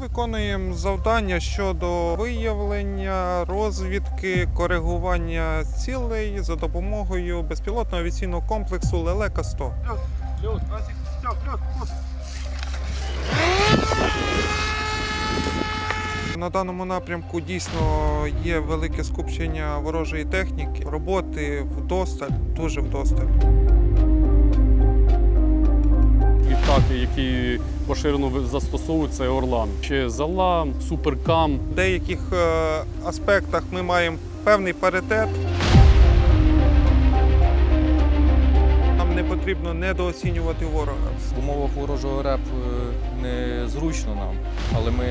виконуємо завдання щодо виявлення, розвідки, коригування цілей за допомогою безпілотного авіаційного комплексу Лелека 100. На даному напрямку дійсно є велике скупчення ворожої техніки, роботи вдосталь, дуже вдосталь. Літаки, які поширено застосовують, це Орлан. Ще Зала, Суперкам. В деяких е, аспектах ми маємо певний паритет. Нам не потрібно недооцінювати ворога. В умовах ворожого реп е, не зручно нам, але ми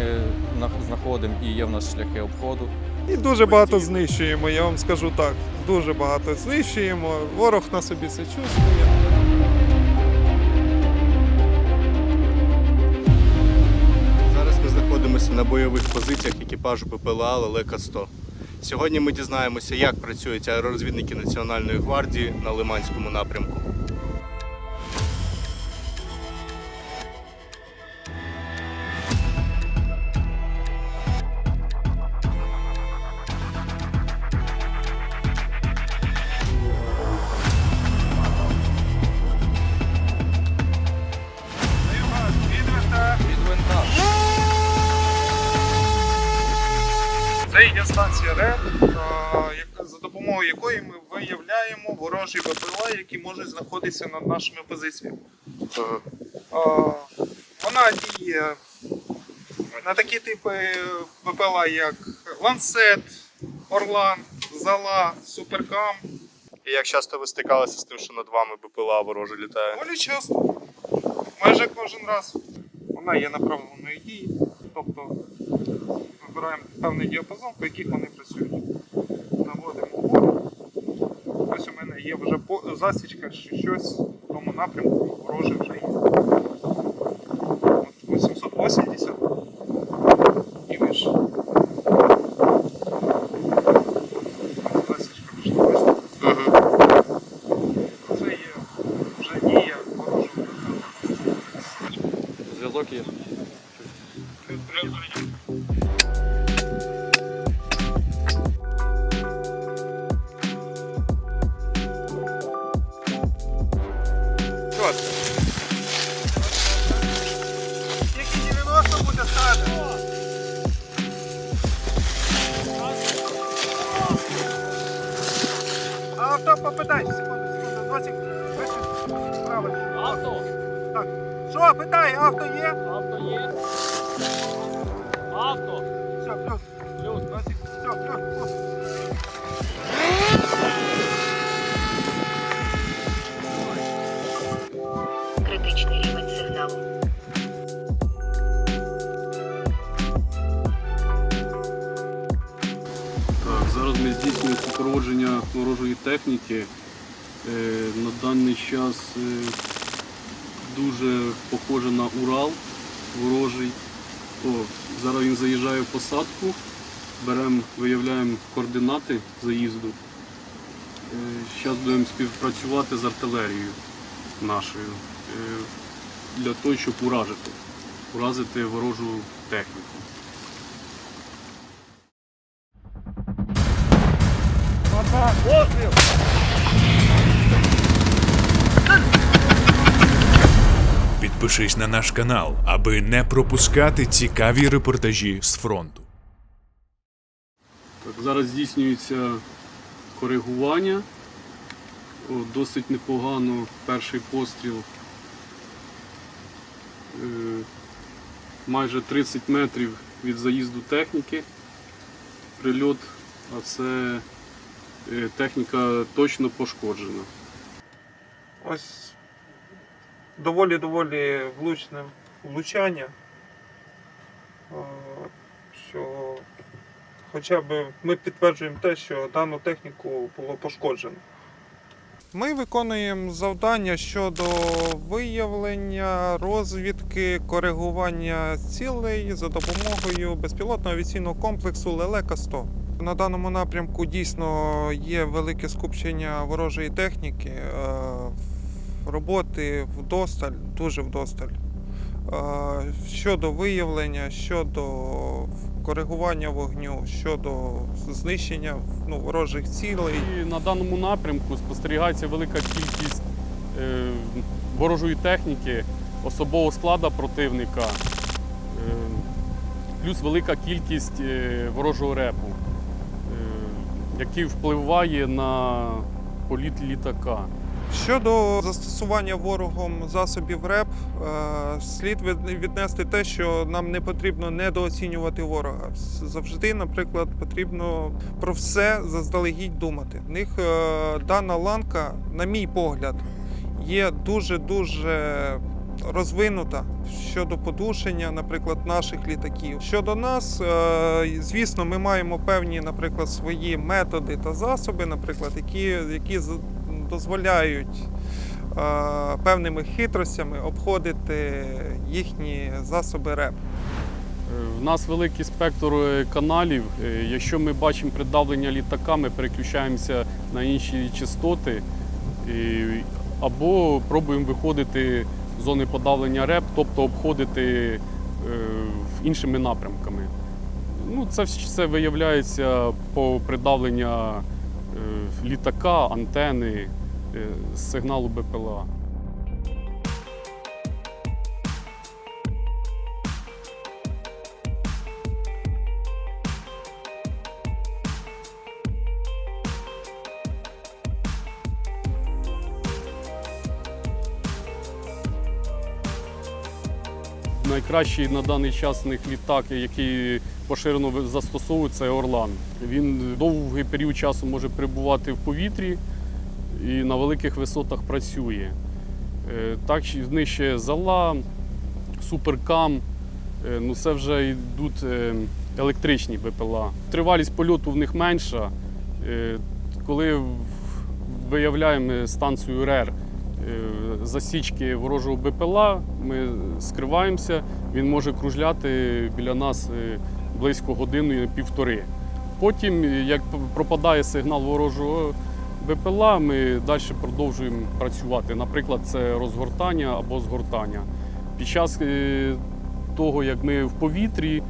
знаходимо і є в нас шляхи обходу. І дуже багато знищуємо, я вам скажу так. Дуже багато знищуємо. Ворог на собі це чувствує. На бойових позиціях екіпажу ППЛА Лелека 100. Сьогодні ми дізнаємося, як працюють аеророзвідники Національної гвардії на Лиманському напрямку. Виявляємо ворожі ВПЛА, які можуть знаходитися над нашими позиціями. Вона діє на такі типи ВПЛА, як Ланцет, Орлан, Зала, Суперкам. І як часто ви стикалися з тим, що над вами БПЛА вороже літає? Доволі часто, майже кожен раз. Вона є направленою дії, тобто вибираємо певний діапазон, по яких вони працюють. Наводимо вгору. Ось у мене є вже засічка, що щось в тому напрямку вороже вже є. Авто секунду, секунду, 20, вище, правильно. Авто! Так, що, питай, авто є? Авто є. Авто! Все, плюс, Плюс. 20, все, плюс, плюс. Зараз супроводження ворожої техніки. Е, на даний час е, дуже похоже на Урал ворожий. О, зараз він заїжджає в посадку, беремо, виявляємо координати заїзду. Зараз будемо співпрацювати з артилерією нашою е, для того, щоб уражити, уразити ворожу техніку. Підпишись на наш канал, аби не пропускати цікаві репортажі з фронту. Так, зараз здійснюється коригування. Досить непогано перший постріл. Е, майже 30 метрів від заїзду техніки. Прильот, а це техніка точно пошкоджена. Ось доволі-доволі влучне влучання. Е, Що хоча б ми підтверджуємо те, що дану техніку було пошкоджено. Ми виконуємо завдання щодо виявлення, розвідки, коригування цілей за допомогою безпілотного авіаційного комплексу Лелека 100. На даному напрямку дійсно є велике скупчення ворожої техніки, е, роботи вдосталь, дуже вдосталь. е, щодо виявлення, щодо коригування вогню, щодо знищення ну, ворожих цілей. І на даному напрямку спостерігається велика кількість е, ворожої техніки, особового складу противника, плюс велика кількість ворожого репу, який впливає на політ літака. Щодо застосування ворогом засобів РЕП, е, слід від- віднести те, що нам не потрібно недооцінювати ворога. Завжди, наприклад, потрібно про все заздалегідь думати. В них е, дана ланка, на мій погляд, є дуже дуже розвинута щодо подушення, наприклад, наших літаків. Щодо нас, е, звісно, ми маємо певні, наприклад, свої методи та засоби, наприклад, які, які дозволяють е, певними хитростями обходити їхні засоби РЕП. В нас великий спектр е, каналів. Якщо ми бачимо придавлення літака, ми переключаємося на інші частоти або пробуємо виходити зони подавлення РЕП, тобто обходити е, іншими напрямками. Ну, це все виявляється по придавленню е, літака, антени, е, сигналу БПЛА. Найкращий на даний час них літак, який поширено застосовують, це Орлан. Він довгий період часу може перебувати в повітрі і на великих висотах працює. Е, Так, ще зала, суперкам, е, ну це вже йдуть е, електричні БПЛА. Тривалість польоту в них менша. Коли виявляємо станцію РЕР, засічки ворожого БПЛА, ми скриваємося, він може кружляти біля нас е, близько години півтори. Потім, е, як пропадає сигнал ворожого БПЛА, ми далі продовжуємо працювати. Наприклад, це розгортання або згортання. Під час е, того, як ми в повітрі,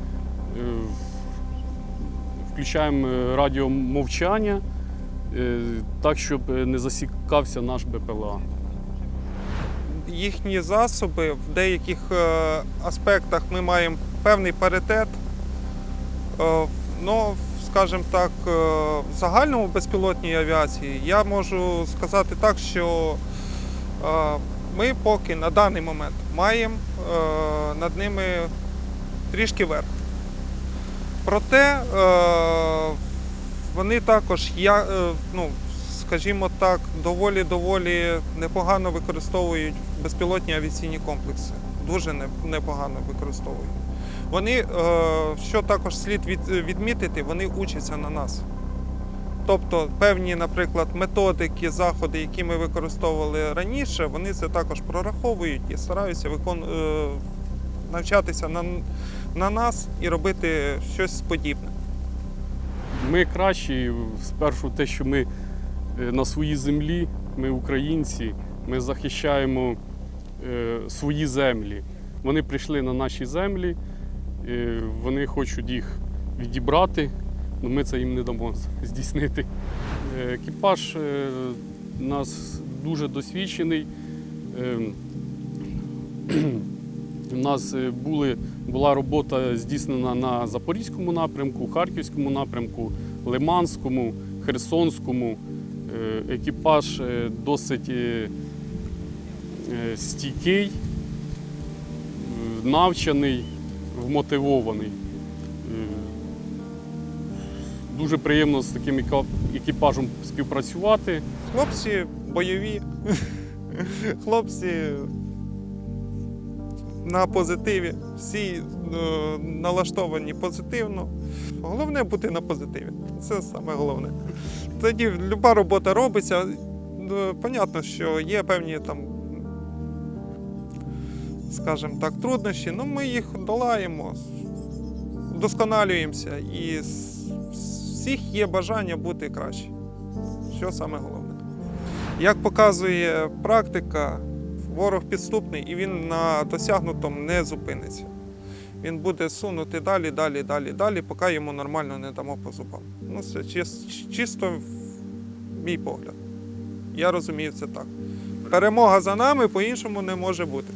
включаємо радіомовчання, так, щоб не засікався наш БПЛА. Їхні засоби в деяких е, аспектах ми маємо певний паритет. Е, Ну, скажімо так, е, в загальному безпілотній авіації я можу сказати так, що ми поки на даний момент маємо над ними трішки верх. Проте вони також, ну, скажімо так, доволі-доволі непогано використовують безпілотні авіаційні комплекси. Дуже непогано використовують. Вони, е, що також слід відмітити, вони учаться на нас. Тобто певні, наприклад, методики, заходи, які ми використовували раніше, вони це також прораховують і стараються викон... е, навчатися на, на нас і робити щось подібне. Ми кращі спершу те, що ми на своїй землі, ми українці, ми захищаємо е, свої землі. Вони прийшли на наші землі, е, вони хочуть їх відібрати, але ми це їм не дамо здійснити. Е, Екіпаж е, у нас дуже досвідчений. Е, У нас е, були, була робота здійснена на Запорізькому напрямку, Харківському напрямку, Лиманському, Херсонському. Е, Екіпаж е, досить е, стійкий, навчений, вмотивований. Дуже приємно з таким екіпажем співпрацювати. Хлопці бойові, хлопці на позитиві, всі налаштовані позитивно. Головне бути на позитиві. Це саме головне. Тоді люба робота робиться. Ну, Понятно, що є певні там, скажімо так, труднощі, але ми їх долаємо, вдосконалюємося і всіх є бажання бути краще. Що саме головне. Як показує практика, ворог підступний і він на досягнутому не зупиниться. Він буде сунути далі, далі, далі, далі, поки йому нормально не дамо по зубам. Ну, це чис- чисто мій погляд. Я розумію це так. Перемога за нами, по-іншому не може бути.